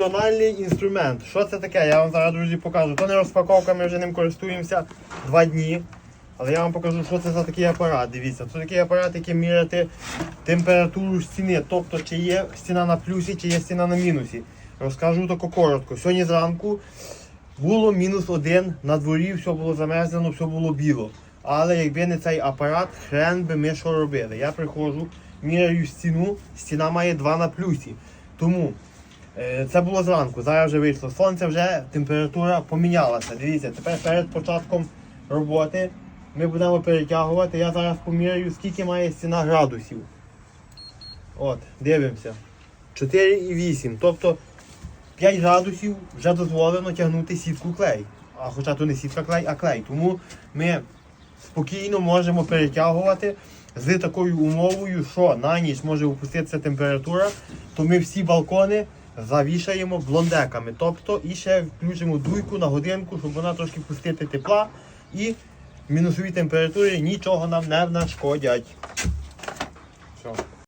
Функціональний інструмент. Що це таке? Я вам зараз, друзі, покажу. То не розпаковка, ми вже ним користуємося два дні. Але я вам покажу, що це за такий апарат. Дивіться, це такий апарат, який міряти температуру стіни. Тобто, чи є стіна на плюсі, чи є стіна на мінусі. Розкажу тако коротко. Сьогодні зранку було мінус один, на дворі все було замерзлено, все було біло. Але якби не цей апарат, хрен би ми що робили. Я приходжу, міряю стіну, стіна має 2 на плюсі. Тому це було зранку, зараз вже вийшло сонце, вже температура помінялася. Дивіться, тепер перед початком роботи ми будемо перетягувати. Я зараз поміряю, скільки має стіна градусів. От, дивимося. 4,8. Тобто 5 градусів вже дозволено тягнути сітку клей. А хоча то не сітка клей, а клей. Тому ми спокійно можемо перетягувати з такою умовою, що на ніч може опуститися температура, то ми всі балкони завішаємо блондеками. Тобто і ще включимо дуйку на годинку, щоб вона трошки пустити тепла і мінусові температури нічого нам не нашкодять. Все.